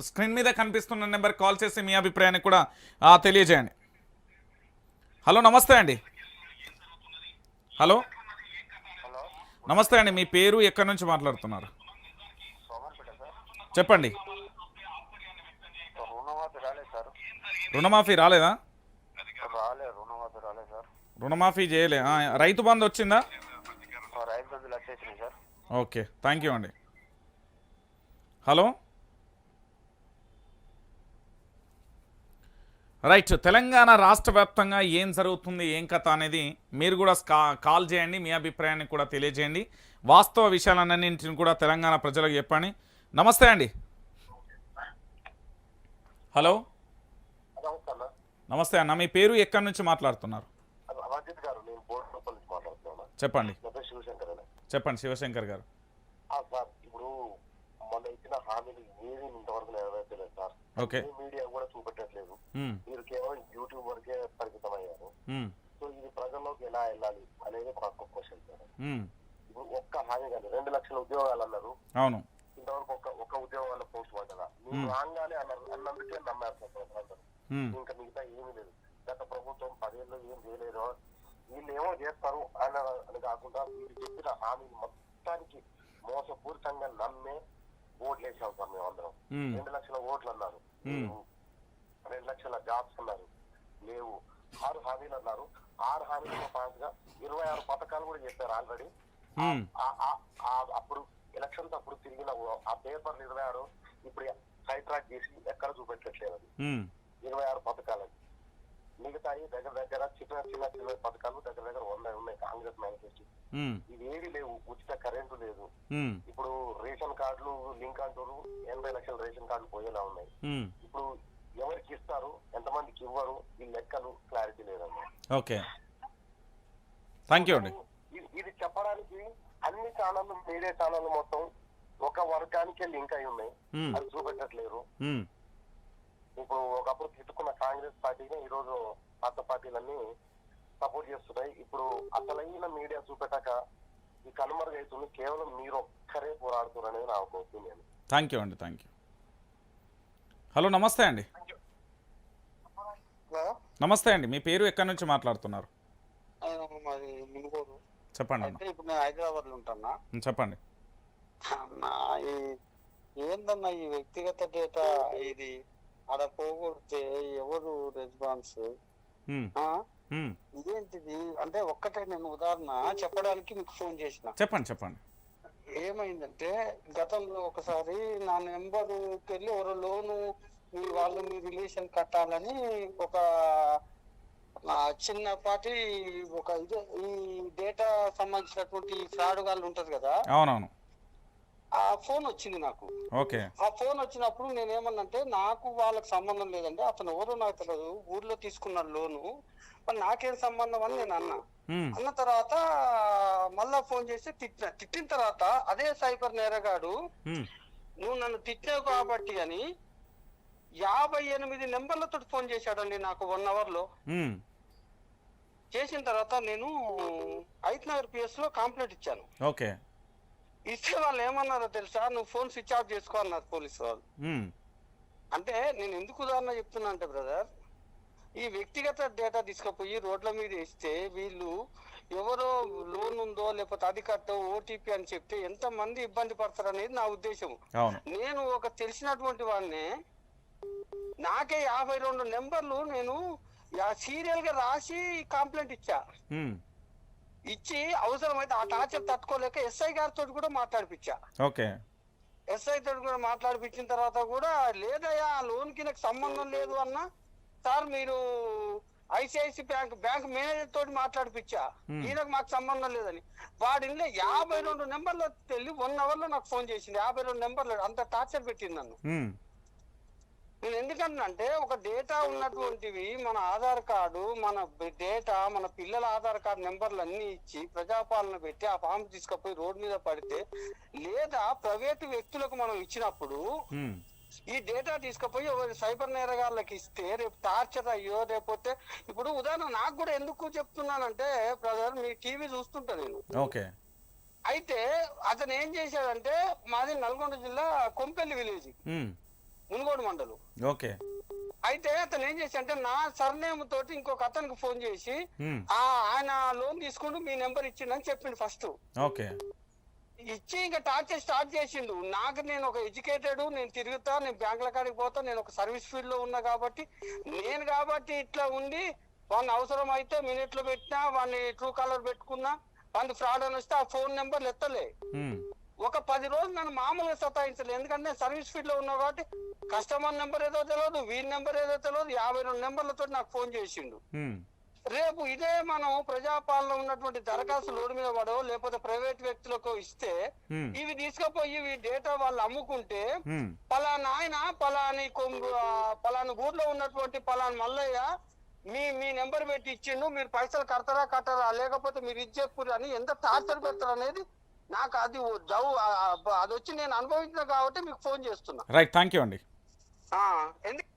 Screen- మీద కనిపిస్తున్న number call చేసి మీ అభిప్రాయాన్ని కూడా తెలియజేయండి. హలో నమస్తే అండి. హలో. నమస్తే అండి మీ పేరు ఎక్కడి నుంచి మాట్లాడుతున్నారు? చెప్పండి. రుణమాఫీ రాలేదా? రుణమాఫీ చేయలే రైతు బంధు వచ్చిందా? ఓకే థ్యాంక్ యూ అండి. హలో. రైట్ తెలంగాణ రాష్ట్ర వ్యాప్తంగా ఏం జరుగుతుంది ఏం కథ అనేది మీరు కూడా కాల్ చేయండి మీ అభిప్రాయాన్ని కూడా తెలియజేయండి. వాస్తవ విషయాలన్నింటిని కూడా తెలంగాణ ప్రజలకు చెప్పండి. నమస్తే అండి. హలో. నమస్తే అన్న మీ పేరు ఎక్కడి నుంచి మాట్లాడుతున్నారు? చెప్పండి. చెప్పండి శివశంకర్ గారు. ఇప్పుడు మొన్న ఇచ్చిన హామీలు ఏది ఇంతవరకు నెరవేర్చలేదు సార్. ఏ మీడియా కూడా చూపెట్టట్లేదు. మీరు కేవలం యూట్యూబ్ వరకే పరిమితమయ్యారు. ఉమ్, సో ఇది ప్రజల్లోకి ఎలా వెళ్ళాలి అనేది ఒక క్వశ్చన్ సార్. ఇప్పుడు ఒక్క హామీ కానీ రెండు లక్షల ఉద్యోగాలు అన్నారు. అవును. ఇంతవరకు ఒక్క ఒక్క ఉద్యోగాల పోస్ట్ పడ్డదా? మీరు రాగానే అన్నారు అన్నందుకే నమ్మారు సార్ ఇంకా మిగతా ఏమీ లేదు. గత ప్రభుత్వం పదేళ్ళు ఏం చేయలేదు వీళ్ళు ఏమో చేస్తారు అని అని కాకుండా మీరు చెప్పిన హామీని మొత్తానికి మోసపూరితంగా నమ్మే ఓట్లు వేసాం సార్ మేము అందరం. రెండు లక్షల ఓట్లు అన్నారు. రెండు లక్షల జాబ్స్ అన్నారు. లేవు ఆరు హామీలు అన్నారు. ఆరు హామీలతో పాటుగా ఇరవై ఆరు పథకాలు కూడా చెప్పారు ఆల్రెడీ. అప్పుడు ఎలక్షన్స్ అప్పుడు తిరిగిన ఆ పేపర్లు ఇరవై ఆరు ఇప్పుడు సైడ్ ట్రాక్ చేసి ఎక్కడ చూపెట్టట్లేదు అది. ఇరవై ఆరు పథకాలు మిగతాయి దగ్గర దగ్గర చిన్న చిన్న చిన్న పథకాలు దగ్గర దగ్గర వంద ఉన్నాయి కాంగ్రెస్ మేనిఫెస్టో ఉమ్, ఇవి ఏవి లేవు ఉచిత కరెంటు లేదు. ఇప్పుడు రేషన్ కార్డులు లింక్ అంటారు ఎనభై లక్షల రేషన్ కార్డులు పోయేలా ఉన్నాయి. ఇప్పుడు ఎవరికి ఇస్తారు ఎంతమందికి ఇవ్వరు ఈ లెక్కలు క్లారిటీ లేదమ్మా ఓకే. థ్యాంక్ యూ అండి. ఇది- చెప్పడానికి అన్ని ఛానళ్ళు మీడియా ఛానళ్ళు మొత్తం ఒక వర్గానికే లింక్ అయి ఉన్నాయి. అది చూపెట్టట్లేరు. ఇప్పుడు ఒకప్పుడు తిట్టుకున్న కాంగ్రెస్ పార్టీని ఈ రోజు పాత పార్టీలన్నీ సపోర్ట్ చేస్తున్నాయి. ఇప్పుడు అసలైన మీడియా చూపెట్టాక ఈ కనుమరుగైతుంది. కేవలం మీరు ఒక్కరే పోరాడుతున్నారు అనేది నా ఒక ఒపీనియన్. థ్యాంక్ యూ అండి థ్యాంక్ యూ హలో నమస్తే అండి. నమస్తే అండి మీ పేరు ఎక్కడి నుంచి మాట్లాడుతున్నారు? మాది మునుగోడు. చెప్పండి అన్న. ఇప్పుడు నేను హైదరాబాద్లో ఉంటున్నా ఉమ్, చెప్పండి. అన్నా ఈ ఏందన్నా ఈ వ్యక్తిగత డేటా ఇది ఆడ పోగొడితే ఎవరు రెస్పాన్స్? ఇదేంటిది? అంటే ఒక్కటే నేను ఉదాహరణ చెప్పడానికి మీకు ఫోన్ చేసిన. చెప్పండి చెప్పండి. ఏమైందంటే గతంలో ఒకసారి నా నెంబర్ వెళ్ళి ఎవరో లోను మీ వాళ్ళు మీ రిలేషన్ కట్టాలని ఒక చిన్నపాటి ఒక ఇది ఈ డేటా సంబంధించినటువంటి ఫ్రాడ్ వాళ్ళు ఉంటది కదా? అవునవును. ఆ ఫోన్ వచ్చింది నాకు. ఓకే. ఆ ఫోన్ వచ్చినప్పుడు నేను ఏమన్నంటే నాకు వాళ్ళకి సంబంధం లేదండి. అతను ఎవరో నాకు తెలియదు ఊర్లో తీసుకున్న లోను. మరి నాకేం సంబంధం అని నేను అన్నా. అన్న తర్వాత మళ్ళా ఫోన్ చేసి తిట్టిన. తిట్టిన తర్వాత అదే సైబర్ నేరగాడు నువ్వు నన్ను తిట్టావు కాబట్టి అని యాభై ఎనిమిది నెంబర్లతో ఫోన్ చేశాడండి నాకు వన్ అవర్లో చేసిన తర్వాత నేను ఐత్ నగర్ పిఎస్లో కంప్లైంట్ ఇచ్చాను. ఓకే. ఇస్తే వాళ్ళు ఏమన్నారో తెలుసా? నువ్వు ఫోన్ స్విచ్ ఆఫ్ చేసుకో అన్నారు పోలీసు వాళ్ళు. అంటే నేను ఎందుకు ఉదాహరణ చెప్తున్నా అంటే బ్రదర్ ఈ వ్యక్తిగత డేటా తీసుకుపోయి రోడ్ల మీద ఇస్తే వీళ్ళు ఎవరో లోన్ ఉందో లేకపోతే అది కట్టో ఓటీపీ అని చెప్తే ఎంత మంది ఇబ్బంది పడతారు అనేది నా ఉద్దేశం నేను ఒక తెలిసినటువంటి వాడిని నాకే యాభై రెండు నెంబర్లు నేను సీరియల్గా రాసి కంప్లైంట్ ఇచ్చా. ఇచ్చి అవసరమైతే ఆ టార్చర్ తట్టుకోలేక ఎస్ఐ గారితో కూడా మాట్లాడిపించా. ఓకే. ఎస్ఐ తోటి కూడా మాట్లాడిపించిన తర్వాత కూడా లేదయ్యా ఆ లోన్కి నాకు సంబంధం లేదు అన్న సార్ మీరు ఐసిఐసి బ్యాంక్ బ్యాంక్ మేనేజర్ తోటి మాట్లాడిపించా. ఈయనకు మాకు సంబంధం లేదని. వాడి ఇంట్లో యాభై రెండు నెంబర్లు వెళ్ళి వన్ అవర్లో నాకు ఫోన్ చేసింది. యాభై రెండు నెంబర్లు అంత టార్చర్ పెట్టింది నన్ను. నేను ఎందుకంటే ఒక డేటా ఉన్నటువంటివి మన ఆధార్ కార్డు మన డేటా మన పిల్లల ఆధార్ కార్డు నెంబర్లు అన్ని ఇచ్చి ప్రజాపాలన పెట్టి ఆ ఫామ్ తీసుకుపోయి రోడ్ మీద పడితే లేదా ప్రైవేటు వ్యక్తులకు మనం ఇచ్చినప్పుడు ఈ డేటా తీసుకుపోయి ఎవరి సైబర్ నేరగాళ్ళకి ఇస్తే రేపు టార్చర్ అయ్యో రేపోతే ఇప్పుడు ఉదాహరణ నాకు కూడా ఎందుకు చెప్తున్నానంటే బ్రదర్ మీ టీవీ చూస్తుంటా నేను. ఓకే. అయితే అతను ఏం చేశాడంటే మాది నల్గొండ జిల్లా కొంపెల్లి విలేజ్. మునుగోడు మండలు. ఓకే. అయితే అతను ఏం చేసి అంటే నా సర్నేమ్ తోటి ఇంకొక అతనికి ఫోన్ చేసి ఆ ఆయన లోన్ తీసుకుంటూ మీ నెంబర్ ఇచ్చిండని చెప్పిండు ఫస్ట్ ఓకే. ఇచ్చి ఇంకా టార్చర్ స్టార్ట్ చేసిండు. నాకు నేను ఒక ఎడ్యుకేటెడ్ నేను తిరుగుతా నేను బ్యాంకుల కాడికి పోతా నేను ఒక సర్వీస్ ఫీల్డ్లో ఉన్నా కాబట్టి నేను కాబట్టి ఇట్లా ఉండి వాడిని అవసరం అయితే మినిట్లో పెట్టినా వాడిని ట్రూ కాలర్ పెట్టుకున్నా వాడిని ఫ్రాడ్ అని వస్తే ఆ ఫోన్ నెంబర్లు ఎత్తలే ఒక పది రోజులు నన్ను మామూలుగా సతాయించలేదు ఎందుకంటే నేను సర్వీస్ ఫీల్డ్లో ఉన్నా కాబట్టి కస్టమర్ నెంబర్ ఏదో తెలియదు వీరి నెంబర్ ఏదో తెలియదు యాభై రెండు నెంబర్లతో నాకు ఫోన్ చేసిండు. రేపు ఇదే మనం ప్రజాపాలన ఉన్నటువంటి దరఖాస్తు లోడ్ మీద పడో లేకపోతే ప్రైవేట్ వ్యక్తులకు ఇస్తే ఇవి తీసుకుపోయి ఇవి డేటా వాళ్ళు అమ్ముకుంటే పలానా ఆయన పలాని పలాని ఊర్లో ఉన్నటువంటి పలాని మల్లయ్య మీ మీ నెంబర్ పెట్టి ఇచ్చిండు మీరు పైసలు కడతారా కట్టరా లేకపోతే మీరు ఇది చెప్పురు అని ఎంత టార్చర్ పెడతారు అనేది నాకు అది అది వచ్చి నేను అనుభవించిన కాబట్టి మీకు ఫోన్ చేస్తున్నా. రైట్ థ్యాంక్ యూ అండి. ఎందుకు